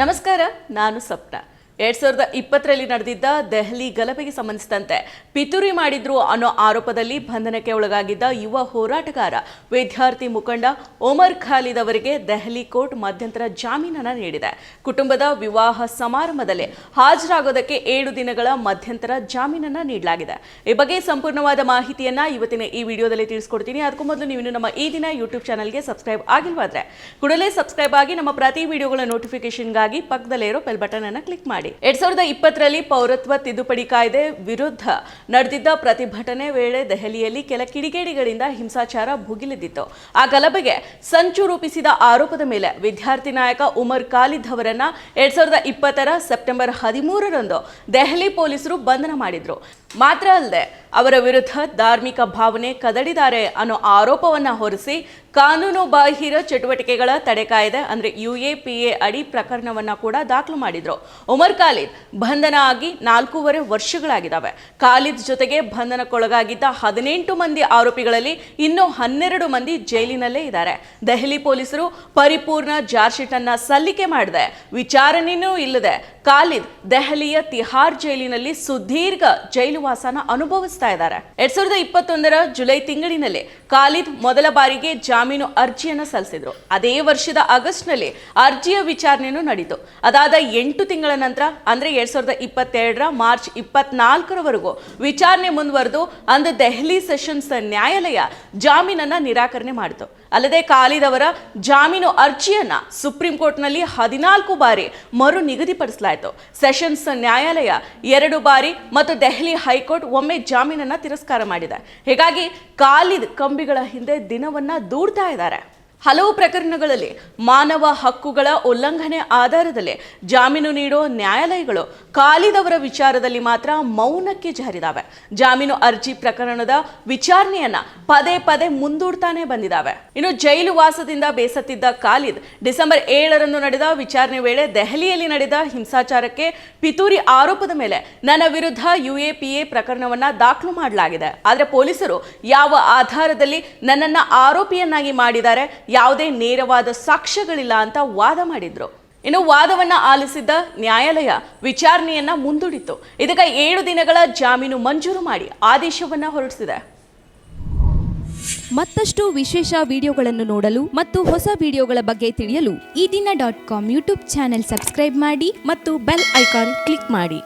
ನಮಸ್ಕಾರ ನಾನು ಸಪ್ನ. ಎರಡ್ ಸಾವಿರದ ಇಪ್ಪತ್ತರಲ್ಲಿ ನಡೆದಿದ್ದ ದೆಹಲಿ ಗಲಭೆಗೆ ಸಂಬಂಧಿಸಿದಂತೆ ಪಿತೂರಿ ಮಾಡಿದ್ರು ಅನ್ನೋ ಆರೋಪದಲ್ಲಿ ಬಂಧನಕ್ಕೆ ಒಳಗಾಗಿದ್ದ ಯುವ ಹೋರಾಟಗಾರ ವಿದ್ಯಾರ್ಥಿ ಮುಖಂಡ ಒಮರ್ ಖಾಲಿದ್ ಅವರಿಗೆ ದೆಹಲಿ ಕೋರ್ಟ್ ಮಧ್ಯಂತರ ಜಾಮೀನನ್ನು ನೀಡಿದೆ. ಕುಟುಂಬದ ವಿವಾಹ ಸಮಾರಂಭದಲ್ಲಿ ಹಾಜರಾಗೋದಕ್ಕೆ ಏಳು ದಿನಗಳ ಮಧ್ಯಂತರ ಜಾಮೀನನ್ನು ನೀಡಲಾಗಿದೆ. ಈ ಬಗ್ಗೆ ಸಂಪೂರ್ಣವಾದ ಮಾಹಿತಿಯನ್ನ ಇವತ್ತಿನ ಈ ವಿಡಿಯೋದಲ್ಲಿ ತಿಳಿಸ್ಕೊಡ್ತೀನಿ. ಅದಕ್ಕೂ ಮೊದಲು ನೀವು ನಮ್ಮ ಈ ದಿನ ಯೂಟ್ಯೂಬ್ ಚಾನಲ್ಗೆ ಸಬ್ಸ್ಕ್ರೈಬ್ ಆಗಿಲ್ವಾದ್ರೆ ಕೂಡಲೇ ಸಬ್ಸ್ಕ್ರೈಬ್ ಆಗಿ ನಮ್ಮ ಪ್ರತಿ ವಿಡಿಯೋಗಳ ನೋಟಿಫಿಕೇಶನ್ಗಾಗಿ ಪಕ್ಕದಲ್ಲೇ ಇರೋ ಬೆಲ್ ಬಟನ್ ಅನ್ನು ಕ್ಲಿಕ್ ಮಾಡಿ. ಎರಡ್ ಸಾವಿರದ ಇಪ್ಪತ್ತರಲ್ಲಿ ಪೌರತ್ವ ತಿದ್ದುಪಡಿ ಕಾಯ್ದೆ ವಿರುದ್ಧ ನಡೆದಿದ್ದ ಪ್ರತಿಭಟನೆ ವೇಳೆ ದೆಹಲಿಯಲ್ಲಿ ಕೆಲ ಕಿಡಿಗೇಡಿಗಳಿಂದ ಹಿಂಸಾಚಾರ ಭುಗಿಲೆದ್ದಿತ್ತು. ಆ ಗಲಭೆಗೆ ಸಂಚು ರೂಪಿಸಿದ ಆರೋಪದ ಮೇಲೆ ವಿದ್ಯಾರ್ಥಿ ನಾಯಕ ಉಮರ್ ಖಾಲಿದ್ ಅವರನ್ನ ಎರಡ್ ಸಾವಿರದ ಇಪ್ಪತ್ತರ ಸೆಪ್ಟೆಂಬರ್ ಹದಿಮೂರರಂದು ದೆಹಲಿ ಪೊಲೀಸರು ಬಂಧನ ಮಾಡಿದ್ರು. ಮಾತ್ರ ಅಲ್ಲದೆ ಅವರ ವಿರುದ್ಧ ಧಾರ್ಮಿಕ ಭಾವನೆ ಕದಡಿದ್ದಾರೆ ಅನ್ನೋ ಆರೋಪವನ್ನು ಹೊರಿಸಿ ಕಾನೂನು ಬಾಹಿರ ಚಟುವಟಿಕೆಗಳ ತಡೆ ಕಾಯ್ದೆ, ಅಂದರೆ ಯು ಎ ಪಿ ಎ ಅಡಿ ಪ್ರಕರಣವನ್ನ ಕೂಡ ದಾಖಲು ಮಾಡಿದರು. ಉಮರ್ ಖಾಲಿದ್ ಬಂಧನ ಆಗಿ ನಾಲ್ಕೂವರೆ ವರ್ಷಗಳಾಗಿದ್ದಾವೆ. ಖಾಲಿದ್ ಜೊತೆಗೆ ಬಂಧನಕ್ಕೊಳಗಾಗಿದ್ದ ಹದಿನೆಂಟು ಮಂದಿ ಆರೋಪಿಗಳಲ್ಲಿ ಇನ್ನೂ ಹನ್ನೆರಡು ಮಂದಿ ಜೈಲಿನಲ್ಲೇ ಇದ್ದಾರೆ. ದೆಹಲಿ ಪೊಲೀಸರು ಪರಿಪೂರ್ಣ ಚಾರ್ಜ್ ಶೀಟ್ ಅನ್ನ ಸಲ್ಲಿಕೆ ಮಾಡಿದೆ. ವಿಚಾರಣೆಯೂ ಇಲ್ಲದೆ ಖಾಲಿದ್ ದೆಹಲಿಯ ತಿಹಾರ್ ಜೈಲಿನಲ್ಲಿ ಸುದೀರ್ಘ ಜೈಲುವಾಸನ ಅನುಭವಿಸ್ತಾ ಇದ್ದಾರೆ. ಎರಡ್ ಸಾವಿರದ ಇಪ್ಪತ್ತೊಂದರ ಜುಲೈ ತಿಂಗಳಿನಲ್ಲಿ ಖಾಲಿದ್ ಮೊದಲ ಬಾರಿಗೆ ಜಾಮೀನು ಅರ್ಜಿಯನ್ನು ಸಲ್ಲಿಸಿದ್ರು. ಅದೇ ವರ್ಷದ ಆಗಸ್ಟ್ನಲ್ಲಿ ಅರ್ಜಿಯ ವಿಚಾರಣೆಯೂ ನಡೀತು. ಅದಾದ ಎಂಟು ತಿಂಗಳ ನಂತರ, ಅಂದ್ರೆ ಎರಡ್ ಸಾವಿರದ ಇಪ್ಪತ್ತೆರಡರ ಮಾರ್ಚ್ ಇಪ್ಪತ್ನಾಲ್ಕರವರೆಗೂ ವಿಚಾರಣೆ ಮುಂದುವರೆದು ಅಂದು ದೆಹಲಿ ಸೆಷನ್ಸ್ ನ್ಯಾಯಾಲಯ ಜಾಮೀನನ್ನ ನಿರಾಕರಣೆ ಮಾಡಿತು. ಅಲ್ಲದೆ ಖಾಲಿದ್ ಅವರ ಜಾಮೀನು ಅರ್ಜಿಯನ್ನ ಸುಪ್ರೀಂ ಕೋರ್ಟ್ನಲ್ಲಿ ಹದಿನಾಲ್ಕು ಬಾರಿ ಮರು ನಿಗದಿಪಡಿಸಲಾಯಿತು. ಸೆಷನ್ಸ್ ನ್ಯಾಯಾಲಯ ಎರಡು ಬಾರಿ ಮತ್ತು ದೆಹಲಿ ಹೈಕೋರ್ಟ್ ಒಮ್ಮೆ ಜಾಮೀನನ್ನ ತಿರಸ್ಕಾರ ಮಾಡಿದೆ. ಹೀಗಾಗಿ ಖಾಲಿದ್ ಕಂಬಿಗಳ ಹಿಂದೆ ದಿನವನ್ನ ದೂಡ್ತಾ ಇದ್ದಾರೆ. ಹಲವು ಪ್ರಕರಣಗಳಲ್ಲಿ ಮಾನವ ಹಕ್ಕುಗಳ ಉಲ್ಲಂಘನೆ ಆಧಾರದಲ್ಲಿ ಜಾಮೀನು ನೀಡೋ ನ್ಯಾಯಾಲಯಗಳು ಖಾಲಿದ್ ಅವರ ವಿಚಾರದಲ್ಲಿ ಮಾತ್ರ ಮೌನಕ್ಕೆ ಜಾರಿದಾವೆ. ಜಾಮೀನು ಅರ್ಜಿ ಪ್ರಕರಣದ ವಿಚಾರಣೆಯನ್ನ ಪದೇ ಪದೇ ಮುಂದೂಡ್ತಾನೆ ಬಂದಿದ್ದಾವೆ ಇನ್ನು ಜೈಲು ವಾಸದಿಂದ ಬೇಸತ್ತಿದ್ದ ಖಾಲಿದ್ ಡಿಸೆಂಬರ್ ಏಳರಂದು ನಡೆದ ವಿಚಾರಣೆ ವೇಳೆ ದೆಹಲಿಯಲ್ಲಿ ನಡೆದ ಹಿಂಸಾಚಾರಕ್ಕೆ ಪಿತೂರಿ ಆರೋಪದ ಮೇಲೆ ನನ್ನ ವಿರುದ್ಧ ಯುಎಪಿಎ ಪ್ರಕರಣವನ್ನ ದಾಖಲು ಮಾಡಲಾಗಿದೆ. ಆದರೆ ಪೊಲೀಸರು ಯಾವ ಆಧಾರದಲ್ಲಿ ನನ್ನನ್ನ ಆರೋಪಿಯನ್ನಾಗಿ ಮಾಡಿದ್ದಾರೆ, ಯಾವುದೇ ನೇರವಾದ ಸಾಕ್ಷ್ಯಗಳಿಲ್ಲ ಅಂತ ವಾದ ಮಾಡಿದ್ರು. ಇನ್ನು ವಾದವನ್ನ ಆಲಿಸಿದ್ದ ನ್ಯಾಯಾಲಯ ವಿಚಾರಣೆಯನ್ನ ಮುಂದೂಡಿತು ಇದಕ್ಕೆ ಏಳು ದಿನಗಳ ಜಾಮೀನು ಮಂಜೂರು ಮಾಡಿ ಆದೇಶವನ್ನ ಹೊರಡಿಸಿದೆ. ಮತ್ತಷ್ಟು ವಿಶೇಷ ವಿಡಿಯೋಗಳನ್ನು ನೋಡಲು ಮತ್ತು ಹೊಸ ವಿಡಿಯೋಗಳ ಬಗ್ಗೆ ತಿಳಿಯಲು Ee Dina dot com YouTube channel subscribe ಮಾಡಿ ಮತ್ತು ಬೆಲ್ ಐಕಾನ್ ಕ್ಲಿಕ್ ಮಾಡಿ.